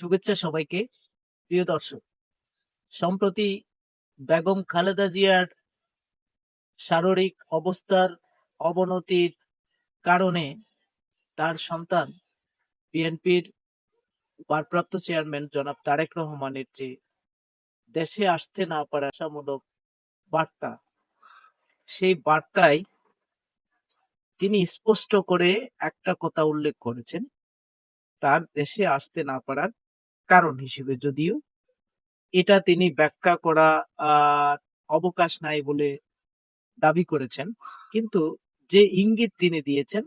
শুভেচ্ছা সবাইকে, প্রিয় দর্শক। সম্প্রতি বেগম খালেদা জিয়ার শারীরিক অবস্থার অবনতির কারণে তার সন্তান বিএনপির ভারপ্রাপ্ত চেয়ারম্যান জনাব তারেক রহমানের যে দেশে আসতে না পারা আশামূলক বার্তা, সেই বার্তায় তিনি স্পষ্ট করে একটা কথা উল্লেখ করেছেন, তার দেশে আসতে না পারার কারণ হিসেবে যদিও এটা তিনি ব্যাখ্যা করা অবকাশ নাই বলে দাবি করেছেন। কিন্তু যে ইঙ্গিত তিনি দিয়েছেন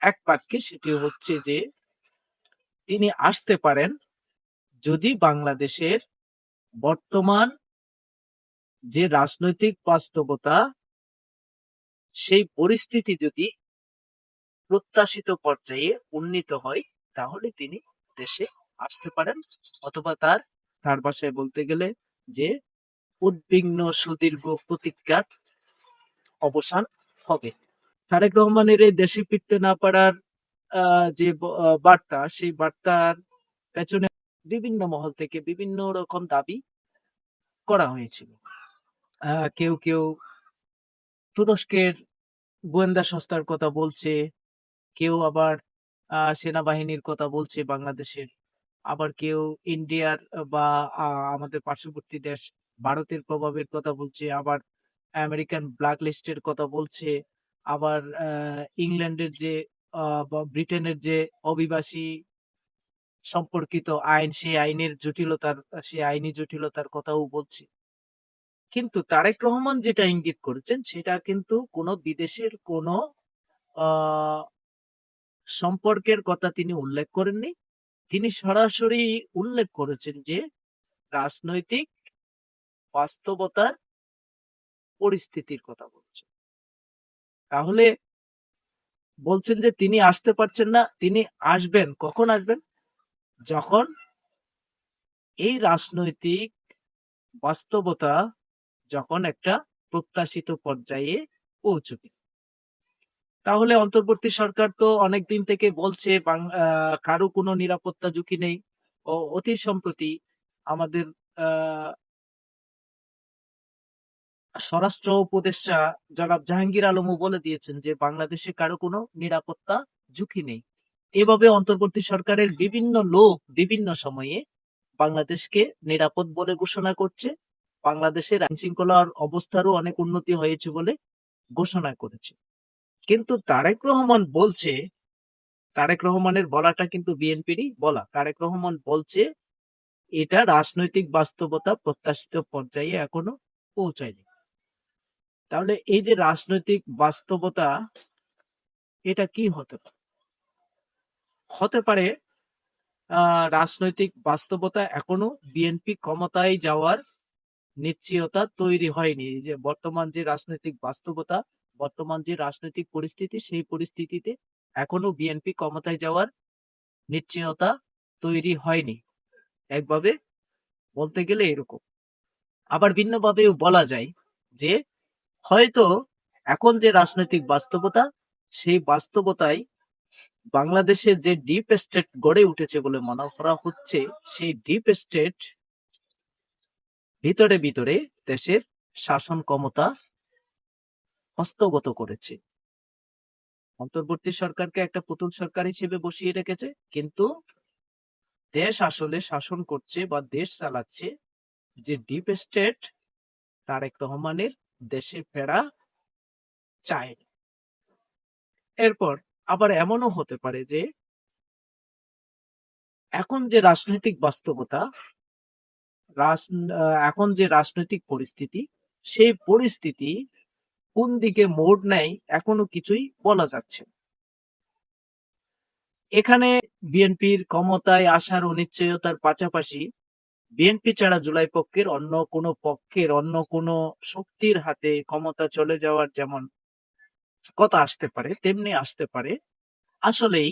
এক বাক্যে সেটি হচ্ছে যে তিনি আসতে পারেন যদি বাংলাদেশের বর্তমান যে রাজনৈতিক বাস্তবতা, সেই পরিস্থিতি যদি প্রত্যাশিত পর্যায়ে উন্নীত হয়, তাহলে তিনি দেশে আসতে পারেন অথবা তার তার ভাষায় বলতে গেলে যে উদ্বিগ্ন, সুদীর্ঘ প্রতীক্ষার অবসান হবে। তারেক রহমানের এই দেশে ফিরতে না পারার যে বার্তা, সেই বার্তার পেছনে বিভিন্ন মহল থেকে বিভিন্ন রকম দাবি করা হয়েছিল। কেউ কেউ তুরস্কের গোয়েন্দা সংস্থার কথা বলছে, কেউ আবার সেনাবাহিনীর কথা বলছে, বাংলাদেশের আবার কেউ ইন্ডিয়ার বা আহ, আমাদের পার্শ্ববর্তী দেশ ভারতের প্রভাবের কথা বলছে আবার আমেরিকান ব্ল্যাক লিস্টের কথা বলছে আবার আহ, ইংল্যান্ডের যে আহ, বা ব্রিটেনের যে অভিবাসী সম্পর্কিত আইন সেই আইনের জটিলতার সেই আইনি জটিলতার কথাও বলছে। কিন্তু তারেক রহমান যেটা ইঙ্গিত করেছেন সেটা কিন্তু কোনো বিদেশের কোনো সম্পর্কের কথা তিনি উল্লেখ করেননি। তিনি সরাসরি উল্লেখ করেছেন যে, রাজনৈতিক বাস্তবতার পরিস্থিতির কথা বলছেন। তাহলে বলছেন যে, তিনি আসতে পারছেন না, তিনি আসবেন, কখন আসবেন? যখন এই রাজনৈতিক বাস্তবতা যখন একটা প্রত্যাশিত পর্যায়ে পৌঁছবে। তাহলে অন্তর্বর্তী সরকার তো অনেক দিন থেকে বলছে কারও কোনো নিরাপত্তা ঝুঁকি নেই। ও, অতি সম্প্রতি আমাদের স্বরাষ্ট্র উপদেষ্টা জনাব জাহাঙ্গীর আলমও বলে দিয়েছেন যে বাংলাদেশে কারও কোনো নিরাপত্তা ঝুঁকি নেই। এভাবে অন্তর্বর্তী সরকারের বিভিন্ন লোক বিভিন্ন সময়ে বাংলাদেশকে নিরাপদ বলে ঘোষণা করছে। বাংলাদেশের আইন শৃঙ্খলার অবস্থারও অনেক উন্নতি হয়েছে বলে ঘোষণা করেছে। কিন্তু তারেক রহমান বলছে, তারেক রহমানের বলাটা কিন্তু বিএনপিরই বলা। তারেক রহমান বলছে, এটা রাজনৈতিক বাস্তবতা প্রত্যাশিত পর্যায়ে এখনও পৌঁছায়নি। তাহলে এই যে রাজনৈতিক বাস্তবতা, এটা কি হতে পারে? হতে পারে রাজনৈতিক বাস্তবতা এখনও বিএনপি ক্ষমতায় যাওয়ার নিশ্চয়তা তৈরি হয়নি। যে বর্তমান যে রাজনৈতিক বাস্তবতা বর্তমান যে রাজনৈতিক পরিস্থিতি, সেই পরিস্থিতিতে এখনও বিএনপি ক্ষমতায় যাওয়ার নিশ্চয়তা তৈরি হয়নি। একভাবে বলতে গেলে এরকম। আবার ভিন্নভাবেও বলা যায় যে হয়তো এখন যে রাজনৈতিক বাস্তবতা, সেই বাস্তবতায় বাংলাদেশে যে ডিপ স্টেট গড়ে উঠেছে বলে মনে করা হচ্ছে, সেই ডিপ স্টেট ভিতরে ভিতরে দেশের শাসন ক্ষমতা হস্তগত করেছে। অন্তর্বর্তী সরকারকে একটা পুতুল সরকার হিসেবে বসিয়ে রেখেছে, কিন্তু দেশ আসলে শাসন করছে বা দেশ চালাচ্ছে যে ডিপ স্টেট তারেক রহমানের দেশে ফেরা চায় এরপর আবার এমনও হতে পারে যে এখন যে রাজনৈতিক বাস্তবতা এখন যে রাজনৈতিক পরিস্থিতি, সেই পরিস্থিতি কোন দিকে মোড় নেয় এখনও কিছুই বলা যাচ্ছে এখানে বিএনপির ক্ষমতায় আসার অনিশ্চয়তার পাশাপাশি বিএনপি ছাড়া জুলাই পক্ষের অন্য কোনো পক্ষের, অন্য কোনো শক্তির হাতে ক্ষমতা চলে যাওয়ার যেমন কথা আসতে পারে, তেমনি আসতে পারে, আসলেই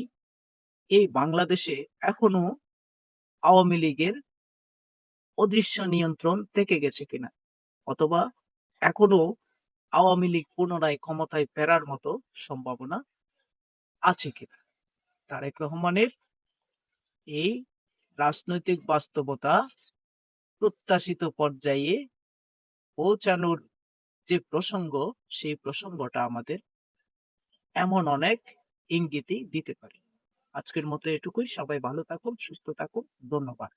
এই বাংলাদেশে এখনও আওয়ামী লীগের অদৃশ্য নিয়ন্ত্রণ থেকে গেছে কিনা? অথবা এখনও আওয়ামী লীগ পুনরায় ক্ষমতায় ফেরার মতো সম্ভাবনা আছে কিনা? তারেক রহমানের এই রাজনৈতিক বাস্তবতা প্রত্যাশিত পর্যায়ে পৌঁছানোর যে প্রসঙ্গ, সেই প্রসঙ্গটা আমাদের এমন অনেক ইঙ্গিতই দিতে পারে। আজকের মতো এটুকুই। সবাই ভালো থাকুন, সুস্থ থাকুন। ধন্যবাদ।